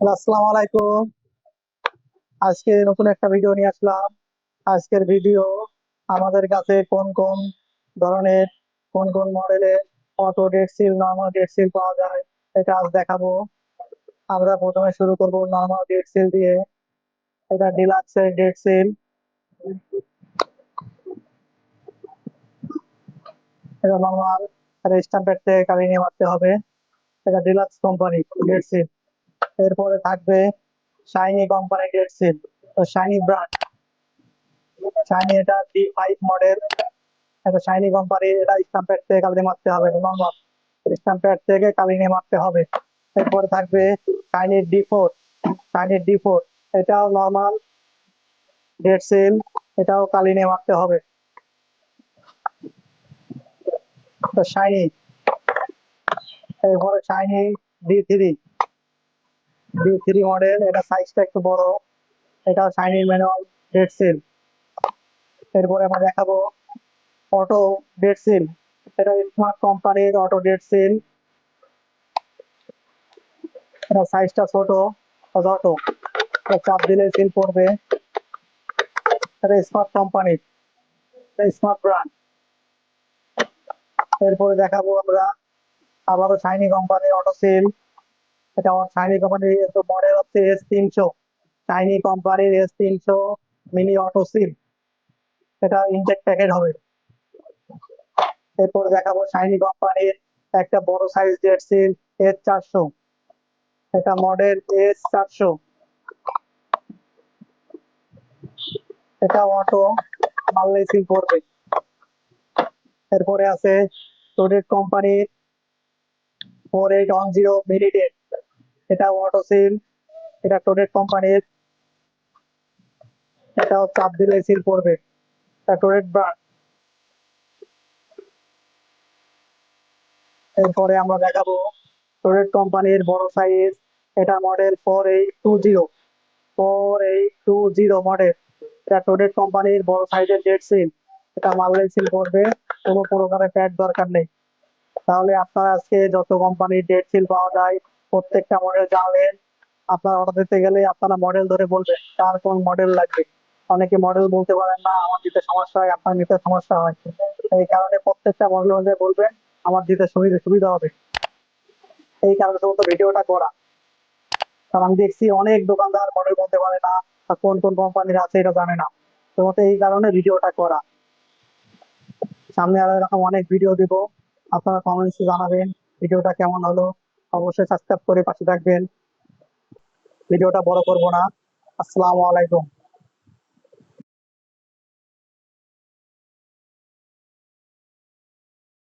আসসালামু আলাইকুম। আজকে নতুন একটা ভিডিও নিয়ে আসলাম। আজকের ভিডিও আমাদের কাছে কোন কোন ধরনের, কোন কোন মডেলের auto seal normal dead seal পাওয়া যায়, এটা আজ দেখাবো। আমরা প্রথমে শুরু করব নর্মাল ডেড সিল দিয়ে। এটা ডিলাক্সের ডেড সিল এটা নর্মাল স্ট্যাম্পের থেকে কালি নিয়ে মারতে হবে। এটা ডিলাক্স কোম্পানি ডেড সিল এরপরে থাকবে Shiny company dead seal Shiny brand Shiny এটা ডি ফাইভ মডেল এটা শাইনি কোম্পানি এটা স্ট্যাম্পের থেকে কালি মারতে হবে নর্মাল স্ট্যাম্পের থেকে কালি নিয়ে মারতে হবে। এরপরে থাকবে Shiny D four Shiny D four এটাও নর্মাল ডেড সিল এটাও কালি নিয়ে মারতে হবে। তো শাইনি এরপরে Shiny D three three model এটা সাইজটা একটু বড়। এটা শাইনি ম্যানুয়াল ডেড সিল এরপরে আমরা দেখাবো অটো ডেড সিল এটা স্মার্ট কোম্পানির অটো ডেড সিল এটা সাইজটা ছোট অটো চাপ দিলে সিল পড়বে। এটা স্মার্ট কোম্পানির স্মার্ট ব্র্যান্ড এরপরে দেখাবো আমরা আবারও শাইনি কোম্পানির অটো সিল এটা শাইনি কোম্পানির মডেল হচ্ছে এস তিনশো। শাইনি কোম্পানির এস তিনশো মিনি অটো সিল এটা ইনটেক প্যাকেট হবে। এরপর দেখাবো শাইনি কোম্পানির একটা বড় সাইজ জেট সিল এস চারশো। এটা মডেল এস চারশো। এটা অটো মারলেই সিল পড়বে। এরপরে আছে কোম্পানির ফোর এইট ওয়ান জিরো মিনিটেড এটা অটো সিল এটা টোডেট কোম্পানির এটা চাপ দিলে সিল পড়বে এটা টোডেট ব্র্যান্ড এরপরে আমরা দেখাবো টোরেট কোম্পানির বড় সাইজ এটা model four eight two zero four eight two zero model এটা টোরেট কোম্পানির বড় সাইজের ডেড সিল এটা মারলে সিল করবে। কোনো প্রকারের প্যাড দরকার নেই। তাহলে আপনারা আজকে যত কোম্পানির ডেড সিল পাওয়া যায় প্রত্যেকটা মডেল জানলেন আপনার অর্ডার দিতে গেলে আপনারা মডেল ধরে বলবেন, কার কোন মডেল লাগবে। অনেকে মডেল বলতে পারেন, না, আমার দিতে সমস্যা হয়, আপনার নিতে সমস্যা হয়। এই কারণে প্রত্যেকটা মডেল অনুযায়ী বলবেন, আমার দিতে সুবিধা সুবিধা হবে। এই কারণে সমস্ত ভিডিওটা করা। কারণ আমি দেখছি অনেক দোকানদার মডেল বলতে পারে না কোন কোন কোম্পানির আছে এটা জানে না। তোমাতে এই কারণে ভিডিওটা করা। সামনে আরও এরকম অনেক ভিডিও দিব। আপনারা কমেন্টসে জানাবেন, ভিডিওটা কেমন হলো। অবশ্যই সাবস্ক্রাইব করে পাশে থাকবেন। ভিডিওটা বড় করব না। আসসালামু আলাইকুম।